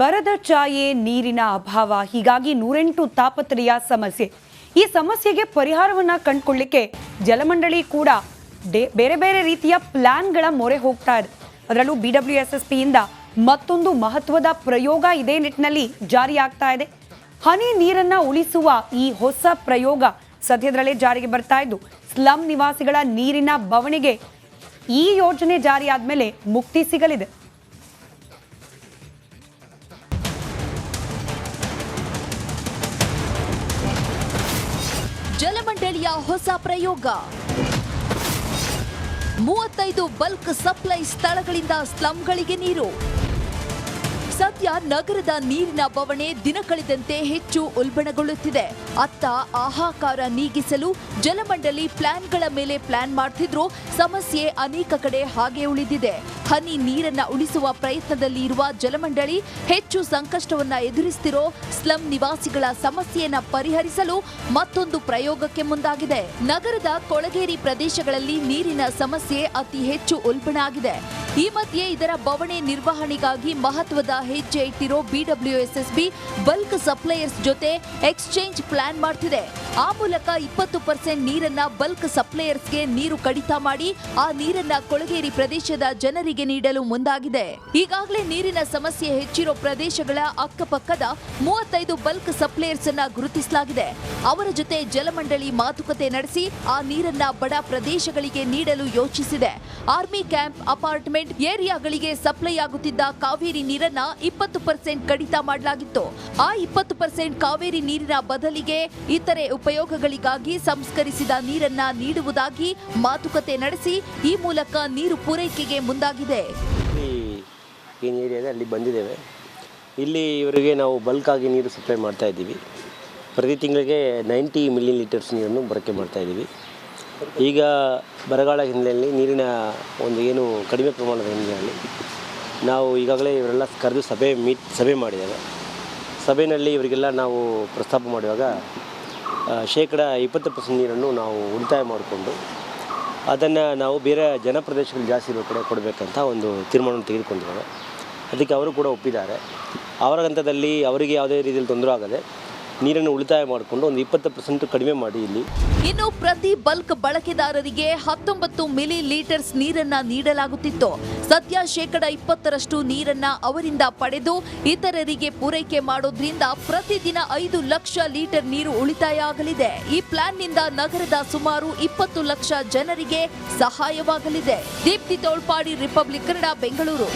ಬರದ ಛಾಯೆ, ನೀರಿನ ಅಭಾವ, ಹೀಗಾಗಿ ನೂರೆಂಟು ತಾಪತ್ರೆಯ ಸಮಸ್ಯೆ. ಈ ಸಮಸ್ಯೆಗೆ ಪರಿಹಾರವನ್ನ ಕಂಡುಕೊಳ್ಳಿಕ್ಕೆ ಜಲಮಂಡಳಿ ಕೂಡ ಬೇರೆ ಬೇರೆ ರೀತಿಯ ಪ್ಲಾನ್ಗಳ ಮೊರೆ ಹೋಗ್ತಾ ಇದೆ. ಅದರಲ್ಲೂ ಬಿ ಡಬ್ಲ್ಯೂ ಎಸ್ ಎಸ್ ಮತ್ತೊಂದು ಮಹತ್ವದ ಪ್ರಯೋಗ ಇದೇ ನಿಟ್ಟಿನಲ್ಲಿ ಜಾರಿಯಾಗ್ತಾ ಇದೆ. ಹನಿ ನೀರನ್ನ ಉಳಿಸುವ ಈ ಹೊಸ ಪ್ರಯೋಗ ಸದ್ಯದರಲ್ಲೇ ಜಾರಿಗೆ ಬರ್ತಾ ಇದ್ದು, ಸ್ಲಂ ನಿವಾಸಿಗಳ ನೀರಿನ ಬವಣೆಗೆ ಈ ಯೋಜನೆ ಜಾರಿಯಾದ ಮೇಲೆ ಮುಕ್ತಿ ಸಿಗಲಿದೆ. ಜಲಮಂಡಳಿಯ ಹೊಸ ಪ್ರಯೋಗ. ಮೂವತ್ತೈದು ಬಲ್ಕ್ ಸಪ್ಲೈ ಸ್ಥಳಗಳಿಂದ ಸ್ಲಂಗಳಿಗೆ ನೀರು. ಸದ್ಯ ನಗರದ ನೀರಿನ ಬವಣೆ ದಿನ ಕಳೆದಂತೆ ಹೆಚ್ಚು ಉಲ್ಬಣಗೊಳ್ಳುತ್ತಿದೆ. ಅತ್ತ ಆಹಾಕಾರ ನೀಗಿಸಲು ಜಲಮಂಡಳಿ ಪ್ಲಾನ್ಗಳ ಮೇಲೆ ಪ್ಲಾನ್ ಮಾಡ್ತಿದ್ರು ಸಮಸ್ಯೆ ಅನೇಕ ಕಡೆ ಹಾಗೆ ಉಳಿದಿದೆ. ಹನಿ ನೀರನ್ನ ಉಳಿಸುವ ಪ್ರಯತ್ನದಲ್ಲಿ ಇರುವ ಜಲಮಂಡಳಿ ಹೆಚ್ಚು ಸಂಕಷ್ಟವನ್ನ ಎದುರಿಸ್ತಿರೋ ಸ್ಲಂ ನಿವಾಸಿಗಳ ಸಮಸ್ಯೆಯನ್ನ ಪರಿಹರಿಸಲು ಮತ್ತೊಂದು ಪ್ರಯೋಗಕ್ಕೆ ಮುಂದಾಗಿದೆ. ನಗರದ ಕೊಳಗೇರಿ ಪ್ರದೇಶಗಳಲ್ಲಿ ನೀರಿನ ಸಮಸ್ಯೆ ಅತಿ ಹೆಚ್ಚು ಉಲ್ಬಣ ಆಗಿದೆ. ಈ ಮಧ್ಯೆ ಇದರ ಬವಣೆ ನಿರ್ವಹಣೆಗಾಗಿ ಮಹತ್ವದ ಹೆಜ್ಜೆ ಇಟ್ಟಿರೋ ಬಿಡಬ್ಲ್ಯೂಎಸ್ಎಸ್ಬಿ ಬಲ್ಕ್ ಸಪ್ಲೈಯರ್ಸ್ ಜೊತೆ ಎಕ್ಸ್ಚೇಂಜ್ ಪ್ಲಾನ್ ಮಾಡ್ತಿದೆ. ಆ ಮೂಲಕ ಇಪ್ಪತ್ತು ಪರ್ಸೆಂಟ್ ನೀರನ್ನ ಬಲ್ಕ್ ಸಪ್ಲೈಯರ್ಸ್ಗೆ ನೀರು ಕಡಿತ ಮಾಡಿ ಆ ನೀರನ್ನ ಕೊಳಗೇರಿ ಪ್ರದೇಶದ ಜನರಿಗೆ ನೀಡಲು ಮುಂದಾಗಿದೆ. ಈಗಾಗಲೇ ನೀರಿನ ಸಮಸ್ಯೆ ಹೆಚ್ಚಿರೋ ಪ್ರದೇಶಗಳ ಅಕ್ಕಪಕ್ಕದ ಮೂವತ್ತೈದು ಬಲ್ಕ್ ಸಪ್ಲೈಯರ್ಸ್ ಅನ್ನ ಗುರುತಿಸಲಾಗಿದೆ. ಅವರ ಜೊತೆ ಜಲಮಂಡಳಿ ಮಾತುಕತೆ ನಡೆಸಿ ಆ ನೀರನ್ನ ಬಡ ಪ್ರದೇಶಗಳಿಗೆ ನೀಡಲು ಯೋಚಿಸಿದೆ. ಆರ್ಮಿ ಕ್ಯಾಂಪ್, ಅಪಾರ್ಟ್ಮೆಂಟ್ ಏರಿಯಾಗಳಿಗೆ ಸಪ್ಲೈ ಆಗುತ್ತಿದ್ದ ಕಾವೇರಿ ನೀರನ್ನ ಇಪ್ಪತ್ತು ಪರ್ಸೆಂಟ್ ಕಡಿತ ಮಾಡಲಾಗಿತ್ತು. ಆ ಇಪ್ಪತ್ತು ಪರ್ಸೆಂಟ್ ಕಾವೇರಿ ನೀರಿನ ಬದಲಿಗೆ ಇತರೆ ಉಪಯೋಗಗಳಿಗಾಗಿ ಸಂಸ್ಕರಿಸಿದ ನೀರನ್ನ ನೀಡುವುದಾಗಿ ಮಾತುಕತೆ ನಡೆಸಿ ಈ ಮೂಲಕ ನೀರು ಪೂರೈಕೆಗೆ ಮುಂದಾಗಿದೆ. ಇಲ್ಲಿ ಏನು ಏರಿಯಾದೆ ಅಲ್ಲಿ ಬಂದಿದ್ದೇವೆ. ಇಲ್ಲಿ ಇವರಿಗೆ ನಾವು ಬಲ್ಕಾಗಿ ನೀರು ಸಪ್ಲೈ ಮಾಡ್ತಾ ಇದ್ದೀವಿ. ಪ್ರತಿ ತಿಂಗಳಿಗೆ ನೈಂಟಿ ಮಿಲಿಯನ್ ಲೀಟರ್ಸ್ ನೀರನ್ನು ಬಳಕೆ ಮಾಡ್ತಾ ಇದ್ದೀವಿ. ಈಗ ಬರಗಾಲ ಹಿನ್ನೆಲೆಯಲ್ಲಿ ನೀರಿನ ಒಂದು ಏನು ಕಡಿಮೆ ಪ್ರಮಾಣದ ಹಿನ್ನೆಲೆಯಲ್ಲಿ ನಾವು ಈಗಾಗಲೇ ಇವರೆಲ್ಲ ಕರೆದು ಸಭೆ ಮೀಟ್ ಸಭೆ ಮಾಡಿದ್ದೇವೆ. ಸಭೆಯಲ್ಲಿ ಇವರಿಗೆಲ್ಲ ನಾವು ಪ್ರಸ್ತಾಪ ಮಾಡುವಾಗ ಶೇಕಡ ಇಪ್ಪತ್ತು ಪರ್ಸೆಂಟ್ ನೀರನ್ನು ನಾವು ಉಳಿತಾಯ ಮಾಡಿಕೊಂಡು ಅದನ್ನು ನಾವು ಬೇರೆ ಜನಪ್ರದೇಶಗಳು ಜಾಸ್ತಿ ಇರೋ ಕಡೆ ಕೊಡಬೇಕಂತ ಒಂದು ತೀರ್ಮಾನವನ್ನು ತೆಗೆದುಕೊಂಡಿದ್ದೇವೆ. ಅದಕ್ಕೆ ಅವರು ಕೂಡ ಒಪ್ಪಿದ್ದಾರೆ. ಅವರ ಹಂತದಲ್ಲಿ ಅವರಿಗೆ ಯಾವುದೇ ರೀತಿಯಲ್ಲಿ ತೊಂದರೆ ಆಗದೆ ನೀರನ್ನು ಉಳಿತಾಯ ಮಾಡಿಕೊಂಡು ಒಂದು ಇಪ್ಪತ್ತು ಪರ್ಸೆಂಟ್ ಕಡಿಮೆ ಮಾಡಿ ಇಲ್ಲಿ. ಇನ್ನು ಪ್ರತಿ ಬಲ್ಕ್ ಬಳಕೆದಾರರಿಗೆ ಹತ್ತೊಂಬತ್ತು ಮಿಲಿ ಲೀಟರ್ಸ್ ನೀರನ್ನ ನೀಡಲಾಗುತ್ತಿತ್ತು. ಸದ್ಯ ಶೇಕಡ ಇಪ್ಪತ್ತರಷ್ಟು ನೀರನ್ನ ಅವರಿಂದ ಪಡೆದು ಇತರರಿಗೆ ಪೂರೈಕೆ ಮಾಡೋದ್ರಿಂದ ಪ್ರತಿದಿನ ಐದು ಲಕ್ಷ ಲೀಟರ್ ನೀರು ಉಳಿತಾಯ ಆಗಲಿದೆ. ಈ ಪ್ಲಾನ್ನಿಂದ ನಗರದ ಸುಮಾರು ಇಪ್ಪತ್ತು ಲಕ್ಷ ಜನರಿಗೆ ಸಹಾಯವಾಗಲಿದೆ. ದೀಪ್ತಿ ತೋಳ್ಪಾಡಿ, ರಿಪಬ್ಲಿಕ್ ಕನ್ನಡ, ಬೆಂಗಳೂರು.